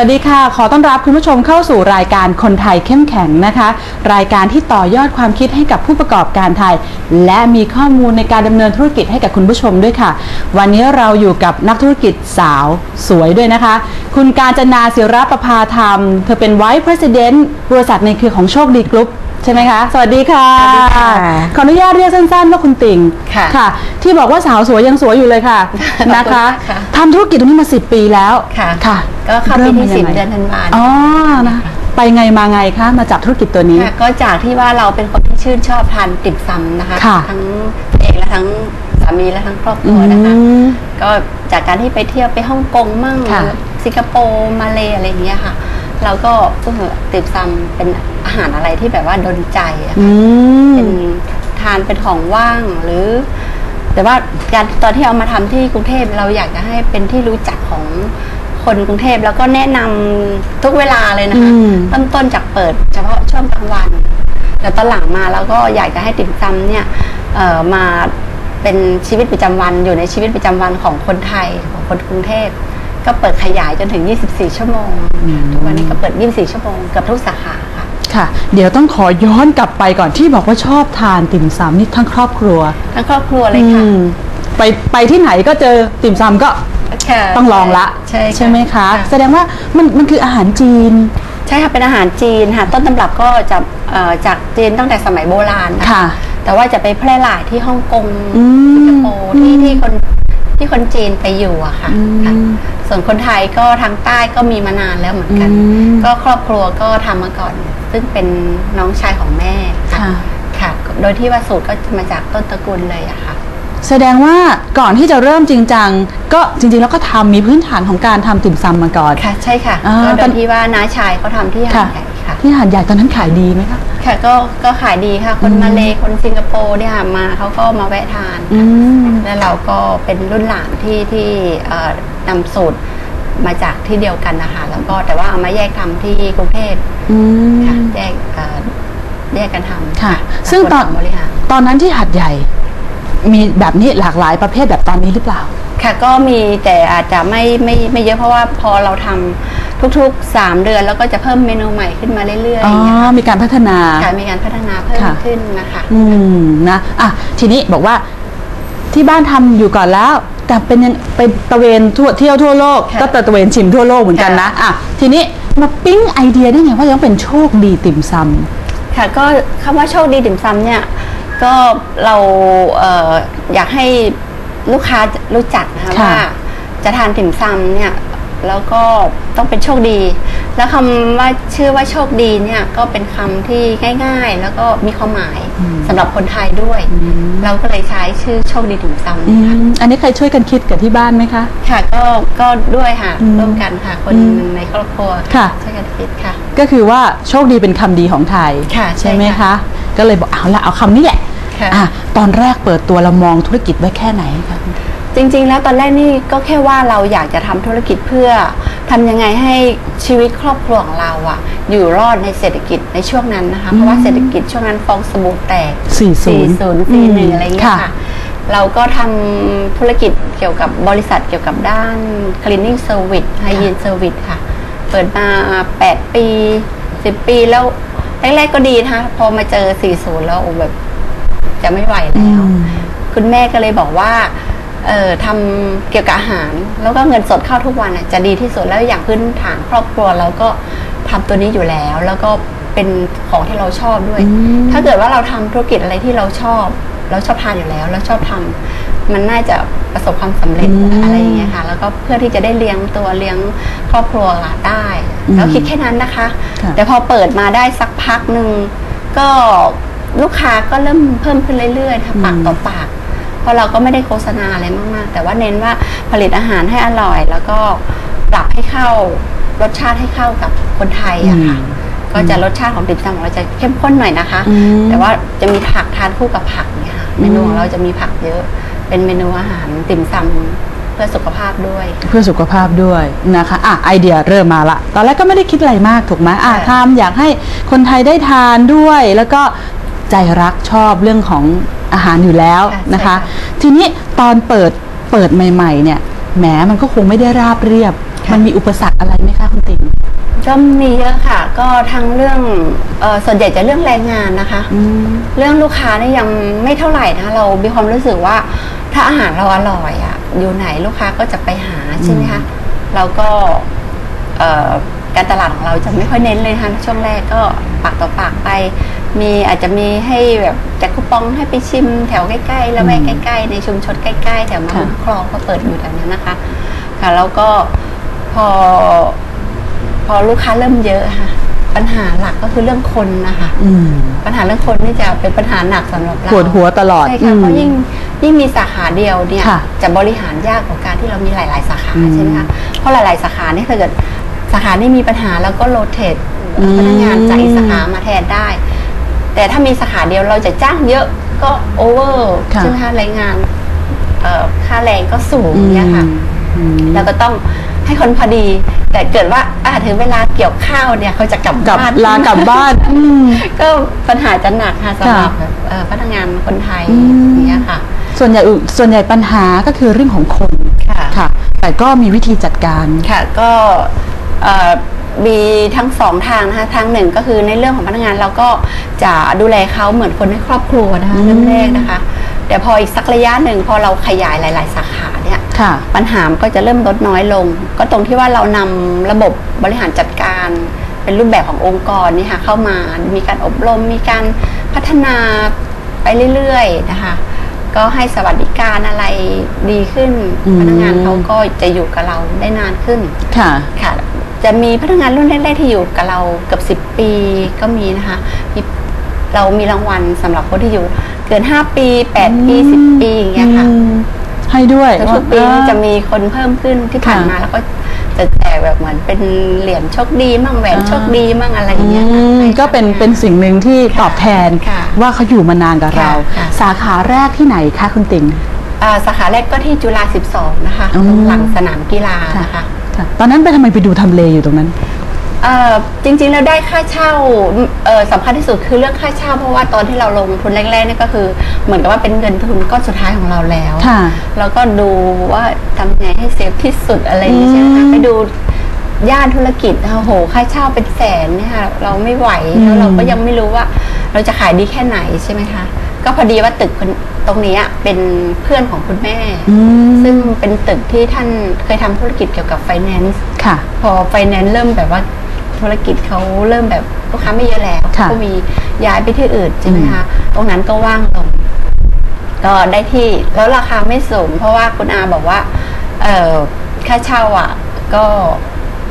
วัสดีค่ะ ขอต้อนรับคุณผู้ชมเข้าสู่รายการคนไทยเข้มแข็งนะคะ รายการที่ต่อยอดความคิดให้กับผู้ประกอบการไทย และมีข้อมูลในการดำเนินธุรกิจให้กับคุณผู้ชมด้วยค่ะ วันนี้เราอยู่กับนักธุรกิจสาวสวยด้วยนะคะ คุณการจนาศิรประภาธรรม เธอเป็นไวซ์ประธานบริษัทในเครือของโชคดีกรุ๊ป ใช่ไหมคะ สวัสดีค่ะ สวัสดีค่ะขออนุญาตเรียกสั้นๆว่าคุณติ่งค่ะค่ะที่บอกว่าสาวสวยยังสวยอยู่เลยค่ะนะคะขอบคุณมากค่ะทำธุรกิจตรงนี้มา10ปีแล้วค่ะค่ะ ก็เข้าปีริ่มที่มสิบยังไงเดือนธันวาคมอ๋อนะไปไงมาไงคะมาจับธุรกิจตัวนี้ค่ะก็จากที่ว่าเราเป็นคนที่ชื่นชอบทานติ่มซำนะคะค่ะทั้งเองและทั้งสามีและทั้งครอบครัวนะคะอืมก็จากการที่ไปเที่ยวไปฮ่องกงมั่งค่ะสิงคโปร์มาเลอะไรอย่างเงี้ยค่ะ เราก็เออติ่มซำเป็นอาหารอะไรที่แบบว่าดนใจอะอืม เป็นทานเป็นของว่างหรือ แต่ว่าการตอนที่เอามาทำที่กรุงเทพเราอยากจะให้เป็นที่รู้จักของคนกรุงเทพแล้วก็แนะนำทุกเวลาเลยนะคะอืม เริ่มต้นจากเปิด เฉพาะช่วงกลางวัน แต่ตอนหลังมาแล้วก็อยากจะให้ติ่มซำเนี่ยเอ่อมาเป็นชีวิตประจำวันอยู่ในชีวิตประจำวันของคนไทยของคนกรุงเทพ ก็เปิดขยายจนถึง 24 ชั่วโมงอืมทุกวันนี้ก็เปิด 24 ชั่วโมงเกับทุกสาขาค่ะ ค่ะ เดี๋ยวต้องขอย้อนกลับไปก่อนที่บอกว่าชอบทานติ่มซำนี่ทั้งครอบครัว ทั้งครอบครัวเลยค่ะอืมไปไปที่ไหนก็เจอติ่มซำก็ค่ะต้องลองละใช่ค่ะใช่ไหมคะ แสดงว่ามันมันคืออาหารจีนใช่ค่ะเป็นอาหารจีนค่ะต้นตำรับก็จะเอ่อจากจีนตั้งแต่สมัยโบราณนค่ะ แต่ว่าจะไปแพร่หลายที่ฮ่องกงอืมสิงคโปร์ที่อืมที่คน ที่คนจีนไปอยู่อะค่ะอืมค่ะ ส่วนคนไทยก็ทางใต้ก็มีมานานแล้วเหมือนกันอืมก็ครอบครัวก็ทำมาก่อน ซึ่งเป็นน้องชายของแม่ค่ะค่ะ โดยที่ว่าสูตรก็มาจากต้นตระกูลเลยอะค่ะ แสดงว่าก่อนที่จะเริ่มจริงจังก็จริง ๆ แล้วก็ทำมีพื้นฐานของการทำติ่มซำมาก่อนค่ะ ใช่ค่ะอ่าก็โดตอนยที่ว่าน้าชายเขาทำที่หาดใหญ่ ค่ะ ที่หาดใหญ่ตอนนั้นขายดีไหมคะ ค่ะก็ก็ขายดีค่ะ คนอืมมาเลคนสิงคโปร์เนี่ยค่ะมาเขาก็มาแวะทานอืม แล้วเราก็เป็นรุ่นหลานที่ที่เอ่อนำสูตรมาจากที่เดียวกันนะคะแล้วก็แต่ว่าเอามาแยกทำที่กรุงเทพอืมค่ะแยกเอ่อแยกกันทำค่ะกับซึ่งตอนคบริหารตอนนั้นที่หาดใหญ่ มีแบบนี้หลากหลายประเภทแบบตอนนี้หรือเปล่า ค่ะก็มีแต่อาจจะไม่ไม่ไม่เยอะเพราะว่าพอเราทำทุกๆ 3 เดือนแล้วก็จะเพิ่มเมนูใหม่ขึ้นมาเรื่อยๆออ๋อย่างเงี้ยค่ะมีการพัฒนา ค่ะมีการพัฒนาเพิ่มค่ะ ขึ้นนะคะ อืมนะอะทีนี้บอกว่าที่บ้านทำอยู่ก่อนแล้ว แต่เป็นยังไปตระเวนทั่วเที่ยวทั่วโลก ค่ะก็ตระเวนชิมทั่วโลกเหมือนกันนะอะทีนี้มาปิ๊งไอเดียได้ไงว่าต้องเป็นโชคดีติ่มซค่ะก็คำว่าโชคดีติ่มซำเนี่ยก็เราเอ่ออยากให้ ลูกค้ารู้จักนะคะว่าจะทานติ่มซำเนี่ยแล้วก็ต้องเป็นโชคดี แล้วคำว่าชื่อว่าโชคดีเนี่ยก็เป็นคำที่ง่าย ๆ แล้วก็มีความหมายสำหรับคนไทยด้วย เราก็เลยใช้ชื่อโชคดีติ่มซำอืำค่ะมอันนี้ใครช่วยกันคิดกับที่บ้านไหมคะ ค่ะก็ก็ด้วยค่ะอืมร่วมกันค่ะ คนอืมในครอบครัวค่ะ ช่วยกันคิดค่ะ ก็คือว่าโชคดีเป็นคำดีของไทย ค่ะใช่ไหมค่ะ คะ ก็เลยบอกเอาละเอาคำนี้แหละค่ะ อะตอนแรกเปิดตัวเรามองธุรกิจไว้แค่ไหนคะจริง ๆ แล้วตอนแรกนี่ก็แค่ว่าเราอยากจะทำธุรกิจเพื่อทำยังไงให้ชีวิตครอบครัวของเราอะอยู่รอดในเศรษฐกิจในช่วงนั้นนะคะเพราะว่าเศรษฐกิจช่วงนั้นฟองสบู่แตก 40 40 41อะไรอย่างเงี้ยค่ะค่ะเราก็ทำธุรกิจเกี่ยวกับบริษัทเกี่ยวกับด้าน cleaning service hygiene service ค่ะ เปิดมา 8 ปี 10 ปีแล้วแรกๆก็ดีนะคะพอมาเจอ 40 แล้วโอ้แบบ จะไม่ไหวแล้วอืมคุณแม่ก็เลยบอกว่าเอ่อทำเกี่ยวกับอาหาร แล้วก็เงินสดเข้าทุกวันน่ะจะดีที่สุดแล้วอย่างพื้นฐานครอบครัวเราก็ทำตัวนี้อยู่แล้ว แล้วก็เป็นของที่เราชอบด้วยอืมถ้าเกิดว่าเราทำธุรกิจอะไรที่เราชอบ เราชอบทานอยู่แล้วแล้วชอบทำมันน่าจะประสบความสำเร็จอืมอะไรอย่างเงี้ยค่ะ แล้วก็เพื่อที่จะได้เลี้ยงตัวเลี้ยงครอบครัวได้อืมแล้วคิดแค่นั้นนะคะค่ะแต่พอเปิดมาได้สักพักหนึ่งก็ ลูกค้าก็เริ่มเพิ่มขึ้นเรื่อยๆค่ะปากต่อปาก เพราะเราก็ไม่ได้โฆษณาอะไรมาก ๆ แต่ว่าเน้นว่าผลิตอาหารให้อร่อย แล้วก็ปรับให้เข้ารสชาติให้เข้ากับคนไทยอะค่ะอืมก็จะรสชาติของติ่มซำของเราจะเข้มข้นหน่อยนะคะอืมแต่ว่าจะมีผักทานคู่กับผักเนี่ยค่ะเมนูของเราจะมีผักเยอะ เป็นเมนูอาหารติ่มซำเพื่อสุขภาพด้วย เพื่อสุขภาพด้วยนะคะอะไอเดียเริ่มมาละ ตอนแรกก็ไม่ได้คิดอะไรมากถูกไหมอะค่ะทำอยากให้คนไทยได้ทานด้วย แล้วก็ ใจรักชอบเรื่องของอาหารอยู่แล้วค่ะนะคะใช่ค่ะทีนี้ตอนเปิดเปิดใหม่ ๆ เนี่ยแหมมันก็คงไม่ได้ราบเรียบค่ะมันมีอุปสรรคอะไรไหมคะคุณติ๋งก็มีเยอะค่ะ ก็ทั้งเรื่องเออส่วนใหญ่จะเรื่องแรงงานนะคะอืมเรื่องลูกค้าเนี่ยยังไม่เท่าไหร่นะคะเรามีความรู้สึกว่า ถ้าอาหารเราอร่อยอะอยู่ไหนลูกค้าก็จะไปหาใช่ไหมคะเราก็เอ่อการตลาดของเราจะไม่ค่อยเน้นเลยนะคะช่วงแรกก็ปากต่อปากไป มีอาจจะมีให้แบบแจกคูปองให้ไปชิมแถวใกล้ๆแล้วแวกใกล้ ๆ ในชุมชนใกล้ ๆ แถวมาบุญคลองก็เปิดอยู่แถวนั้นนะคะ ค่ะแล้วก็พอ พอลูกค้าเริ่มเยอะค่ะ ปัญหาหลักก็คือเรื่องคนนะคะอืมปัญหาเรื่องคนนี่จะเป็นปัญหาหนักสำหรับเราปวดหัวตลอดใช่ค่ะอืมเพราะยิ่งยิ่งมีสาขาเดียวเนี่ยค่ะจะบริหารยากกว่าการที่เรามีหลาย ๆ สาขาอืมใช่ไหมคะเพราะหลาย ๆ สาขานี่ถ้าเกิดสาขานี่มีปัญหาแล้วก็โรเตทอืมพนักงานจากอีกสาขามาแทนได้ แต่ถ้ามีสาขาเดียวเราจะจ้างเยอะก็โอเวอร์ค่ะใช่ไหมคะแรงงานเอ่อค่าแรงก็สูงเนี่ยค่ะอืมแล้วก็ต้องให้คนพอดี แต่เกิดว่าอ่าถึงเวลาเกี่ยวข้าวเนี่ยเขาจะกลับกลับบ้านลากลับบ้านอืมก็ปัญหาจะหนักค่ะสำหรับค่ะเอ่อพนักงานคนไทยอืมอย่างเงี้ยค่ะ ส่วนใหญ่อุส่วนใหญ่ปัญหาก็คือเรื่องของคนค่ะค่ะแต่ก็มีวิธีจัดการค่ะก็เอ่อ มีทั้งสองทางนะคะทางหนึ่งก็คือในเรื่องของพนักงานเราก็จะดูแลเขาเหมือนคนในครอบครัวนะคะอืมเริ่มแรกนะคะ แต่พออีกสักระยะหนึ่งพอเราขยายหลาย ๆ สาขาเนี่ยค่ะปัญหามันก็จะเริ่มลดน้อยลง ก็ตรงที่ว่าเรานำระบบบริหารจัดการเป็นรูปแบบขององค์กรนี่ค่ะเข้ามามีการอบรมมีการพัฒนาไปเรื่อยๆนะคะก็ให้สวัสดิการอะไรดีขึ้นอืมพนักงานเขาก็จะอยู่กับเราได้นานขึ้นค่ะค่ะ จะมีพนักงานรุ่นแรกๆที่อยู่กับเราเกือบสิบ10 ปีก็มีนะคะมีเรามีรางวัลสำหรับคนที่อยู่ เกิน 5 ปี 8 ปี 10 ปีอย่างเงี้ยค่ะอืมให้ด้วยทุกๆปีนี่จะอ่ามีคนเพิ่มขึ้นที่ผ่านค่ะมาแล้วก็จะแจกแบบเหมือนเป็นเหรียญโชคดีมั่งแหวนอ่าโชคดีมั่งอะไรอย่างเงี้ยค่ะอืมให้ก็เป็นพกงาเป็นสิ่งหนึ่งที่ตอบแทนค่ะว่าเขาอยู่มานานกับเราค่ะสาขาแรกที่ไหนคะคุณติ๋งอ่าสาขาแรกก็ที่จุฬา 12 นะคะอืมตรงหลังสนามกีฬานะคะค่ะ ตอนนั้นไปทำไมไปดูทำเลอยู่ตรงนั้น เอ่อจริงๆแล้วได้ค่าเช่าเอ่อสำคัญที่สุดคือเรื่องค่าเช่า เพราะว่าตอนที่เราลงทุนแรกๆนี่ก็คือ เหมือนกับว่าเป็นเงินทุนก้อนสุดท้ายของเราแล้วค่ะ แล้วก็ดูว่าทำไงให้เซฟที่สุดอะไรอย่างนี้ใช่ไหมอืคะมไปดูย่านธุรกิจโอ้โหค่าเช่าเป็นแสนเนี่ยค่ะเราไม่ไหวอืมแล้วเราก็ยังไม่รู้ว่า เราจะขายดีแค่ไหนใช่ไหมคะ ก็พอดีว่าตึกคนตรงนี้อะเป็นเพื่อนของคุณแม่ อืม ซึ่งเป็นตึกที่ท่านเคยทำธุรกิจเกี่ยวกับไฟแนนซ์ ค่ะ พอไฟแนนซ์เริ่มแบบว่าธุรกิจเขาเริ่มแบบลูกค้าไม่เยอะแล้วค่ะก็มีย้ายไปที่อื่นใช่ไหมคะตรงนั้นก็ว่างลง ก็ได้ที่แล้วราคาไม่สูง เพราะว่าคุณอาบอกว่า เออค่าเช่าอะ ก็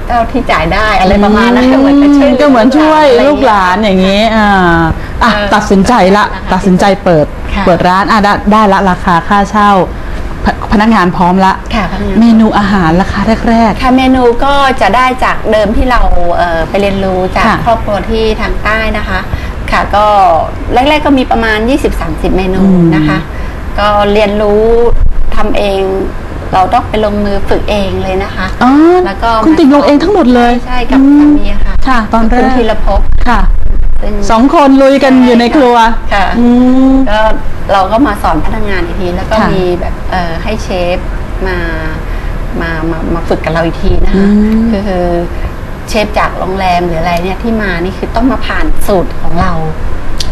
เท่าที่จ่ายได้อะไรประมาณนั้นเหมือนกับช่วยก็เหมือนช่วยอะไรอลูย่างกเงี้ยหลานอย่างนี้ อ่า อะเออตัดสินใจละนะคะตัดสินใจเปิดค่ะเปิดร้านอะได้ได้ละราคาค่าเช่าพพนักงานพร้อมละ ค่ะพนักงาน เมนูอาหารราคาแรก ค่ะเมนูก็จะได้จากเดิมที่เราเอ่อไปเรียนรู้จากค่ะ ครอบครัวที่ทางใต้นะคะ ค่ะก็แรกๆก็มีประมาณ 20-30 เมนูอืมนะคะ ก็เรียนรู้ทำเองเราต้องไปลงมือฝึกเองเลยนะคะ ๆอ๋อแล้วก็คุณมาติงลงเองทั้งหมดเลยใช่กับอืสามีค่ะค่ะ ตอนแรคุณกธีรภพค่ะ ซึ่งสองคนลุยกันอยู่ในครัวค่ะอืมก็เราก็มาสอนพนักงานอีกทีแล้วก็ค่ะมีแบบเอ่อให้เชฟมามามามาฝึกกับเราอีกทีนะอืคะมคือคือเชฟจากโรงแรมหรืออะไรเนี่ยที่มานี่คือต้องมาผ่านสูตรของเรา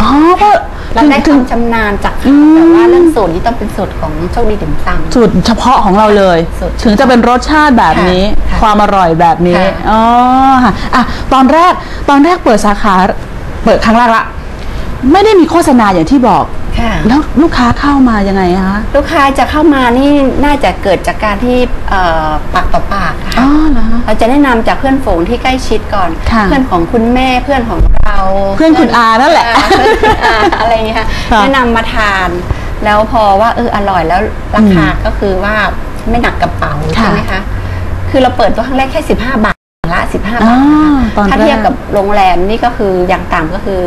อ๋อเพราะเราได้คถึวางมชำนาญจากอืเขามแต่ว่าเรื่องสูตรนี้ต้องเป็นสูตรของโชคดีถึงซังสูตรเฉพาะของเราเลยสูตรถึงจะเป็นรสชาติแบบนี้ค่ะความอร่อยแบบนี้ค่ะอ๋อค่ะอะตอนแรกตอนแรกเปิดสาขา เปิดครั้งแรกละ ไม่ได้มีโฆษณาอย่างที่บอก ค่ะ แล้วลูกค้าเข้ามายังไงคะลูกค้าจะเข้ามานี่น่าจะเกิดจากการที่เอ่อปากต่อปากค่ะ อ๋อเหรอเราจะแนะนำจากเพื่อนฝูงที่ใกล้ชิดก่อน ค่ะเพื่อนของคุณแม่เพื่อนของเราเพื่อนคุณอานั่นแหละอ่าเพื่อนคุณอาอะไรอย่างเงี้ยค่ะค่ะแนะนำมาทาน แล้วพอว่าเอออร่อยแล้วราคาก็คือว่าไม่หนักกระเป๋าค่ะ ใช่ไหมคะ คือเราเปิดตัวครั้งแรกแค่ 15บาท ละ15บาทอ๋อนะคะตอนถ้าแรเทียบกกับโรงแรมนี่ก็คืออย่างต่ำก็คือ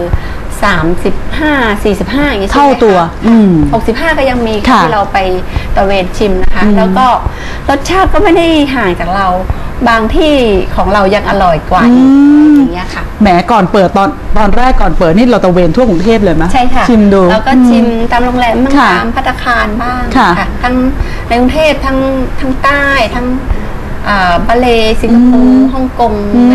35 45อย่างงี้ใช่ไหมเท่าตัวคะอืม 65 ก็ยังมีค่ะที่เราไปตระเวนชิมนะคะ อืมแล้วก็รสชาติก็ไม่ได้ห่างจากเราบางที่ของเรายังอร่อยกว่าอือีกมอย่างเงี้ยค่ะ แหมก่อนเปิดตอนตอนแรกก่อนเปิดนี่เราตะเวนทั่วกรุงเทพเลยไหมใช่ค่ะชิมดู แล้วก็ชิมตามโรงแรมบ้างค่ะตามพัตตาคารบ้างค่ะทั้งในกรุงเทพทั้งทั้งใต้ทั้งอ่า บาเลสิงคโปอืมร์ฮ่องกงอืมไป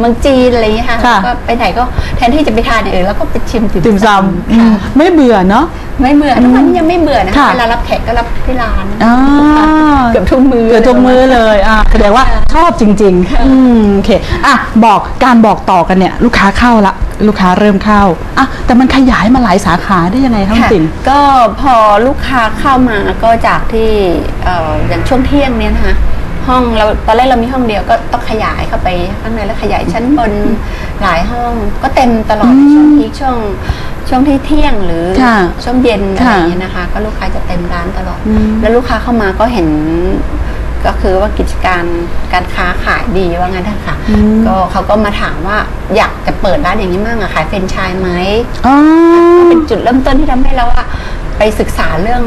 เมืองจีนอะไรอย่างเงี้ยค่ะค่ะก็ไปไหนก็แทนที่จะไปทานอย่างอื่นแล้วก็ไปชิมติ่ติ่มมซซำำอืค่ะมไม่เบื่อเนาะไม่เบื่อทุกวันนี้ยังไม่เบื่อนะค่ะเวลารับแขกก็รับที่ร้านอ่าเกือบทุกมือเกือบทุกมือเลยอะแสดงว่าค่ะชอบจริงๆอืมโอเคอะบอกการบอกต่อกันเนี่ย ลูกค้าเข้าละลูกค้าเริ่มเข้าอะแต่มันขยายมาหลายสาขาได้ยังไงครับคุณค่ะติ๋มก็พอลูกค้าเข้ามาก็จากที่เอ่ออย่างช่วงเที่ยงเนี่ยนะคะ ห้องเราตอนแรกเรามีห้องเดียวก็ต้องขยายเข้าไปข้างในแล้วขยายชั้นบนหลายห้อง ก็เต็มตลอดอืมช่วงพีคช่วงช่วงที่เที่ยงหรือค่ะช่วงเย็นอะไรค่ะอย่างเงี้ยนะคะ ก็ลูกค้าจะเต็มร้านตลอดอืมแล้วลูกค้าเข้ามาก็เห็นก็คือว่ากิจการการค้าขายดีว่างั้นเถอะค่ะอืมก็เขาก็มาถามว่าอยากจะเปิดร้านอย่างนี้มั่งอะขายเฟรนไชส์ไหมอ๋อก็เป็นจุดเริ่มต้นที่ทำให้เราอะไปศึกษาเรื่อง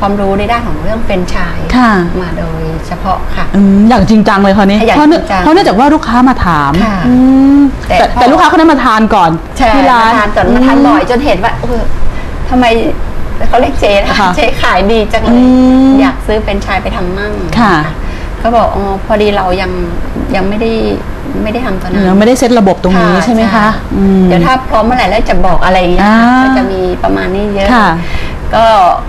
ความรู้ในด้านของเรื่องเฟรนไชส์ค่ะมาโดยเฉพาะค่ะ อืมอย่างจริงจังเลยคราวนี้อย่างเพราะเนื่องจริงจังเพราะเนื่องจากว่าลูกค้ามาถามค่ะอืมแต่แต่พอ แต่ลูกค้าคนนั้นมาทานก่อนใช่ที่ร้านมาทานจนมาทานบ่อยจนเห็นว่าเออทำไมเขาเรียกเจ๊นะค่ะเจ๊ขายดีจังเลอืย มอยากซื้อเฟรนไชส์ไปทำมั่งค่ะก็บอกอ๋อพอดีเรายังยังไม่ได้ไม่ได้ทำตอนนั้นยังไม่ได้เซตระบบตรงนี้ใช่ไหมคะอืม เดี๋ยวถ้าพร้อมเมื่อไหร่แล้วจะบอกอะไรอย่างเงี้ยอ่าก็จะมีประมาณนี้เยอะ ค่ะ ก็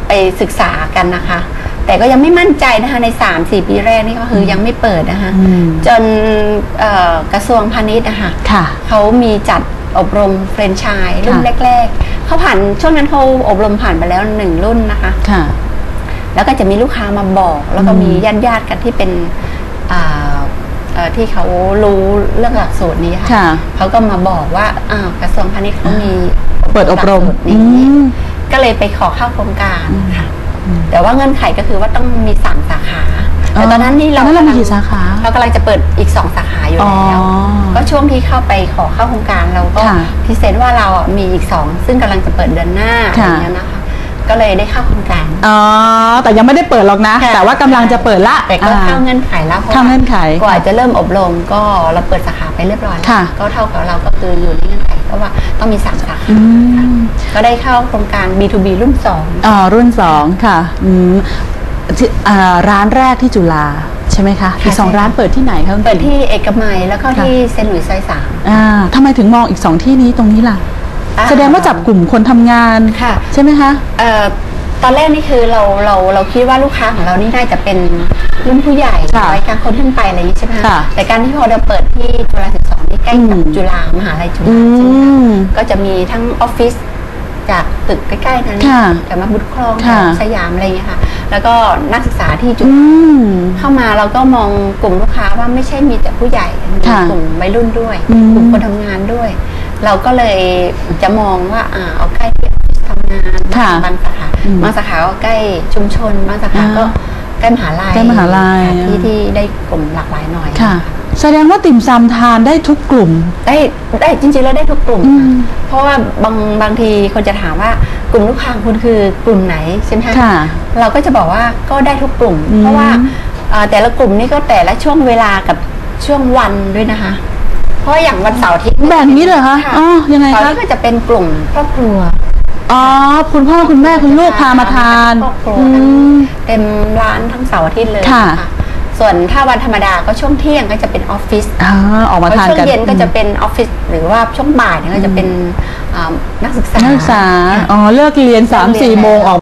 ไปศึกษากันนะคะ แต่ก็ยังไม่มั่นใจนะคะใน 3 4 ปีแรกนี่ก็คือยังไม่เปิดนะคะอืมจนเอ่อกระทรวงพาณิชย์นะคะค่ะเขามีจัดอบรมเฟรนไชส์รุ่นค่ะแรก ๆเขาผ่านช่วงนั้นเขาอบรมผ่านไปแล้วหนึ่งรุ่นนะคะค่ะ แล้วก็จะมีลูกค้ามาบอก แล้วก็อืมมีญาติญาติๆกันที่เป็นอ่าเอ่อที่เขารู้เรื่องหลักสูตรนี้ค่ะค่ะเขาก็มาบอกว่าอ้าวกระทรวงพาณิชย์เขามีเปิดอบรมหลักสูตนี้อืม ก็เลยไปขอเข้าโครงการค่ะแต่ว่าเงื่อนไขก็คือว่าต้องมีสามสาขาแต่ตอนนั้นนี่เราตอนนั้นเรามีกำลังกี่สาขา เรากำลังจะเปิดอีกสองสาขาอยู่แล้วอ๋อก็ช่วงที่เข้าไปขอเข้าโครงการเราก็ค่ะพรีเซนต์ว่าเราอะมีอีกสองซึ่งกำลังจะเปิดเดือนหน้าอค่ะย่างเงี้ยนะคะ ก็เลยได้เข้าโครงการ อ๋อ แต่ยังไม่ได้เปิดหรอกนะ ค่ะ แต่ว่ากำลังจะเปิดละแต่ก็อ่เข้าเงื่อนไขแล้วเพราะเข้าเงื่อนไข กว่าจะเริ่มอบรมก็เราเปิดสาขาไปเรียบร้อยแล้วค่ะ ก็เท่ากับเราก็คืออยู่ในเงื่อนไขเพราะว่าต้องมีสามสาขาอืค่ะมก็ได้เข้าโครงการ B2B รุ่นสอง อ๋อรุ่นสองค่ะอืมที่อ่าร้านแรกที่จุฬาใช่ไหมคะอีกสองร้านเปิดที่ไหนคะคุณเปิดติ๋มที่เอกมัยแล้วก็ที่เซนต์หลุยส์ซอยสาม อ่าทำไมถึงมองอีกสองที่นี้ตรงนี้ล่ะอ่า แสดงว่าจับกลุ่มคนทำงานค่ะใช่ไหมคะ เอ่อตอนแรกนี่คือเราเราเราคิดว่าลูกค้าของเรานี่น่าจะเป็นรุ่นผู้ใหญ่ค่ะวัยกลางคนขึ้นไปอะไรอย่างนี้ใช่ไหมค่ะแต่การที่พอเราเปิดที่จุฬา12นี่ใกล้กับอืมจุฬามหาลัยจุอืฬาใช่ไหมคะมก็จะมีทั้งออฟฟิศจากตึกใกล้ๆนั้นค่ะแต่มาบุตรคลองค่ะ สยามอะไรอย่างเงี้ยค่ะ แล้วก็นักศึกษาที่จุอืฬามเข้ามาเราก็มองกลุ่มลูกค้าว่าไม่ใช่มีแต่ผู้ใหญ่มีค่ะกลุ่มวัยรุ่นด้วย อืม กลุ่มคนทำงานด้วย เราก็เลยจะมองว่าอ่าเอาใกล้ที่ออฟฟิศทำงานค่ะบางสาขาอืมบางสาขาก็ใกล้ชุมชนบางสาขาก็อ่าใกล้มหาลัยใกล้มหาลัย ค่ะที่ที่ได้กลุ่มหลากหลายหน่อย ค่ะ แสดงว่าติ่มซำทานได้ทุกกลุ่ม ได้ได้จริงๆแล้วได้ทุกกลุ่มอืมค่ะเพราะว่าบางบางทีคนจะถามว่ากลุ่มลูกค้าของคุณคือกลุ่มไหนใช่ไหมคะค่ะเราก็จะบอกว่าก็ได้ทุกกลุ่ม อืมเพราะว่าเอ่อแต่ละกลุ่มนี่ก็แต่ละช่วงเวลากับช่วงวันด้วยนะคะ เพราะอย่างวันเสาร์อาทิตย์แบ่งนี้เลยเหรอคะอ๋อยังไงเสาร์คะอาทิตย์ก็จะเป็นกลุ่มครอบครัวอ๋อคุณพ่อคุณแม่คุณลูกพามาทานครอบครัวอืมเต็มร้านทั้งเสาร์อาทิตย์เลยค่ะ ส่วนถ้าวันธรรมดาก็ช่วงเที่ยงก็จะเป็นออฟฟิศ อ่าออกมาพอทานช่วงกันเย็นก็จะเป็นออฟฟิศหรือว่าช่วงบ่ายเนี่ยก็จะเป็นอ่านักศึกษานักศึกษาค่ะอ๋อ เลิกเรียนสามสี่โมงออก